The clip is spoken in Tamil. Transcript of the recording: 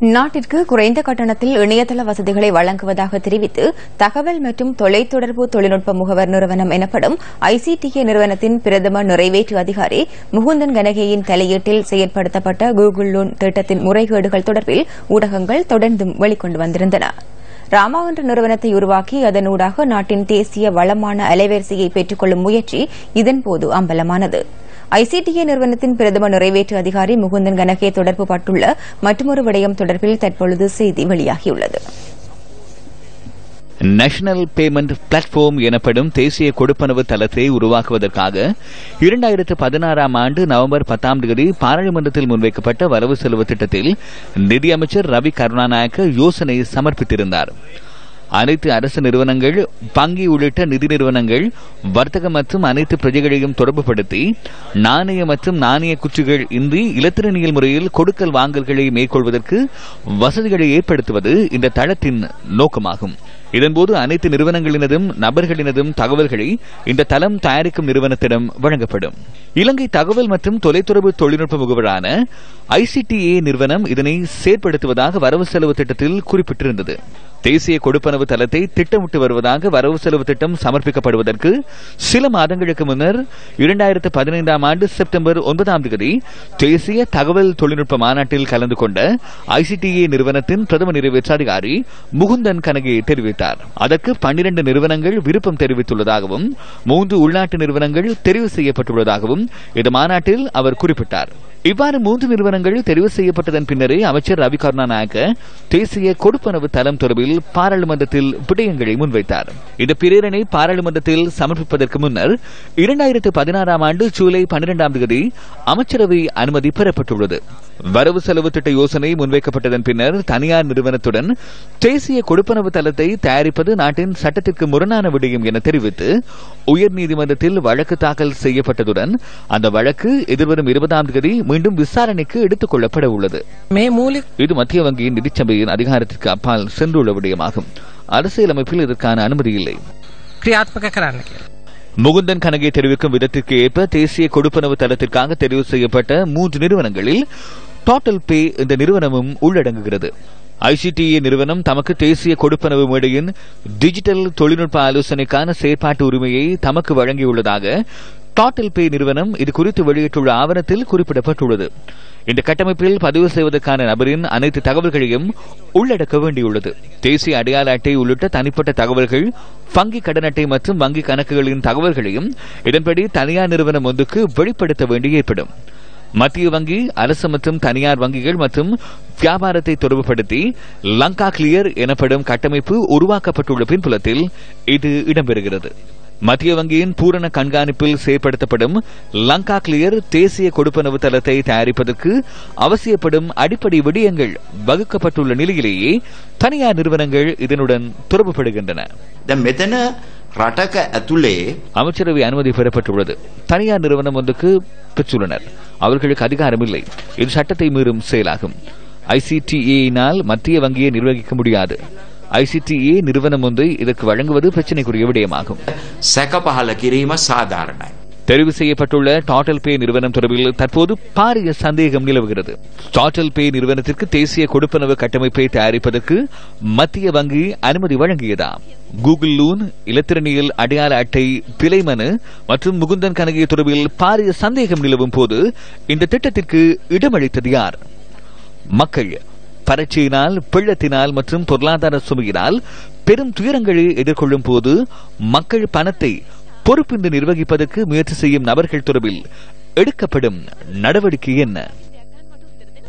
நாட்டிற்கு குறைந்த கட்டணத்தில் இணையதள வசதிகளை வழங்குவதாக தெரிவித்து தகவல் மற்றும் தொலைத்தொடர்பு தொழில்நுட்ப முகவர் நிறுவனம் எனப்படும் ஐசிடிஏ நிறுவனத்தின் பிரதம நிறைவேற்று அதிகாரி முகுந்தன் கனகேயின் தலையீட்டில் செயல்படுத்தப்பட்ட கூகுள் லோன் திட்டத்தின் முறைகேடுகள் தொடர்பில் ஊடகங்கள் தொடர்ந்தும் வெளிக்கொண்டு வந்திருந்தன. ராமா என்ற நிறுவனத்தை உருவாக்கி அதனூடாக நாட்டின் தேசிய வளமான அலைவரிசையை பெற்றுக் கொள்ளும் முயற்சி இதன்போது அம்பலமானது. ஐசிடிஏ நிறுவனத்தின் பிரதம நிறைவேற்று அதிகாரி முகுந்தன் கனகே தொடர்பு பட்டுள்ள மற்றொரு விடயம் தொடர்பில் தற்பொழுது செய்தி வெளியாகியுள்ளது. நேஷனல் பேமெண்ட் பிளாட்ஃபார்ம் எனப்படும் தேசிய கொடுப்பனவு தளத்தை உருவாக்குவதற்காக இரண்டாயிரத்து பதினாறாம் ஆண்டு நவம்பர் பத்தாம் தேதி பாராளுமன்றத்தில் முன்வைக்கப்பட்ட வரவு செலவு திட்டத்தில் நிதியமைச்சர் ரவி கருணாநாயக்க யோசனை சமர்ப்பித்திருந்தார். அனைத்து அரசு நிறுவனங்கள் வங்கி உள்ளிட்ட நிதி நிறுவனங்கள் வர்த்தக மற்றும் அனைத்து பிரஜைகளையும் தொடர்புபடுத்தி நாணய மற்றும் நாணய குச்சிகள் இன்றி இலத்திரனியல் முறையில் கொடுக்கல் வாங்கல்களை மேற்கொள்வதற்கு வசதிகளை ஏற்படுத்துவது இந்த தளத்தின் நோக்கமாகும். இதன்போது அனைத்து நிறுவனங்களினதும் நபர்களினதும் தகவல்களை இந்த தளம் தயாரிக்கும் நிறுவனத்திடம் வழங்கப்படும். இலங்கை தகவல் மற்றும் தொலைத்தொடர்பு தொழில்நுட்ப முகவரான ஐசிடிஏ நிறுவனம் இதனை செயற்படுத்துவதாக வரவு செலவு திட்டத்தில் குறிப்பிட்டிருந்தது. தேசிய கொடுப்பனவு தளத்தை திட்டமிட்டு வருவதாக வரவு செலவு திட்டம் சமர்ப்பிக்கப்படுவதற்கு சில மாதங்களுக்கு முன்னர் இரண்டாயிரத்து பதினைந்தாம் ஆண்டு செப்டம்பர் ஒன்பதாம் தேதி தேசிய தகவல் தொழில்நுட்ப மாநாட்டில் கலந்து கொண்ட ஐசிடிஏ நிறுவனத்தின் பிரதம நிறைவேற்று அதிகாரி முகுந்தன் கனகே தெரிவித்தார். அதற்கு பன்னிரண்டு நிறுவனங்கள் விருப்பம் தெரிவித்துள்ளதாகவும் மூன்று உள்நாட்டு நிறுவனங்கள் தெரிவு செய்யப்பட்டுள்ளதாகவும் இந்த மாநாட்டில் அவர் குறிப்பிட்டார். இவ்வாறு மூன்று நிறுவனங்கள் தெரிவு செய்யப்பட்டதன் பின்னரே அமைச்சர் ரவி கருணாநாயக்க தேசிய கொடுப்பனவு தளம் தொடர்பில் பாராளுமன்றத்தில் விடயங்களை முன்வைத்தார். இந்த பிரேரணை பாராளுமன்றத்தில் சமர்ப்பிப்பதற்கு முன்னர் இரண்டாயிரத்து பதினாறாம் ஆண்டு ஜூலை பன்னிரெண்டாம் தேதி அமைச்சரவை அனுமதி பெறப்பட்டுள்ளது. வரவு செலவு திட்ட யோசனை முன்வைக்கப்பட்டதன் பின்னர் தனியார் நிறுவனத்துடன் தேசிய கொடுப்பனவு தளத்தை தயாரிப்பது நாட்டின் சட்டத்திற்கு முரணான விடயம் என தெரிவித்து உயர்நீதிமன்றத்தில் வழக்கு தாக்கல் செய்யப்பட்டதுடன் அந்த வழக்கு எதிர்வரும் இருபதாம் தேதி மீண்டும் விசாரணைக்கு எடுத்துக் கொள்ளப்பட உள்ளது. இது மத்திய வங்கியின் நிதிச்சபையின் அதிகாரத்திற்கு அப்பால் சென்றுள்ள விடயமாகும். அரசியலமைப்பில் இதற்கான அனுமதி இல்லை. முகுந்தன் கனகை தெரிவிக்கும் விதத்திற்கு ஏற்ப தேசிய கொடுப்பனவு தளத்திற்காக தெரிவு செய்யப்பட்ட மூன்று நிறுவனங்களில் டோட்டல் பே இந்த நிறுவனமும் உள்ளடங்குகிறது. ஐசிடிஏ நிறுவனம் தமக்கு தேசிய கொடுப்பனவு மேடையின் டிஜிட்டல் தொழில்நுட்ப ஆலோசனைக்கான செயற்பாட்டு உரிமையை தமக்கு வழங்கியுள்ளதாக டாட்டில் பே நிறுவனம் இது குறித்து வெளியிட்டுள்ள ஆவணத்தில் குறிப்பிடப்பட்டுள்ளது. இந்த கட்டமைப்பில் பதிவு செய்வதற்கான நபரின் அனைத்து தகவல்களையும் உள்ளடக்க வேண்டியுள்ளது. தேசிய அடையாள அட்டை உள்ளிட்ட தனிப்பட்ட தகவல்கள் வங்கி கடன் அட்டை மற்றும் வங்கி கணக்குகளின் தகவல்களையும் இதன்படி தனியார் நிறுவனம் ஒன்றுக்கு வெளிப்படுத்த வேண்டி ஏற்படும். மத்திய வங்கி அரசு மற்றும் தனியார் வங்கிகள் மற்றும் வியாபாரத்தை தொடர்புபடுத்தி லங்கா கிளியர் எனப்படும் கட்டமைப்பு உருவாக்கப்பட்டுள்ள பின்புலத்தில் இது இடம்பெறுகிறது. மத்திய வங்கியின் பூரண கண்காணிப்பில் செயல்படுத்தப்படும் லங்கா கிளியர் தேசிய கொடுப்பனவு தளத்தை தயாரிப்பதற்கு அவசியப்படும் அடிப்படை விடயங்கள் வகுக்கப்பட்டுள்ள நிலையிலேயே தனியார் நிறுவனங்கள் இதனுடன் தொடர்புபடுகின்றன. ரட்டக அத்துள்ளே அமைச்சரவை அனுமதி பெறப்பட்டுள்ளது. தனியார் நிறுவனம் ஒன்றுக்கு பெற்றுள்ளனர். அவர்களுக்கு அதிகாரம் இல்லை இது சட்டத்தை மீறும் செயலாகும். ஐசிடிஏயினால் மத்திய வங்கியை நிர்வகிக்க முடியாது. ஐசிடிஏ நிறுவனம் ஒன்றை இதற்கு வழங்குவது பிரச்சினைக்குரிய விடயமாகும். சகபஹல கிரீம சாதாரண. தெரிவு செய்யப்பட்டுள்ள டாட்டல் பே நிறுவனம் தொடர்பில் தற்போது பாரிய சந்தேகம் நிலவுகிறது. டாட்டல் பே நிறுவனத்திற்கு தேசிய கொடுப்பனவு கட்டமைப்பை தயாரிப்பதற்கு மத்திய வங்கி அனுமதி வழங்கியதா? கூகுள் லூன் இலத்திரனியல் அடையாள அட்டை பிலைமனு மற்றும் முகுந்தன் கனகிய தொடர்பில் பாரிய சந்தேகம் நிலவும் போது இந்த திட்டத்திற்கு இடமளித்தது யார்? மக்கள் பரட்சியினால் பிள்ளத்தினால் மற்றும் பொருளாதார சுமையினால் பெரும் துயரங்களை எதிர்கொள்ளும் போது மக்கள் பணத்தை பொறுப்பின்றி நிர்வகிப்பதற்கு முயற்சி செய்யும் நபர்கள் தொடர்பில் எடுக்கப்படும் நடவடிக்கை என்ன?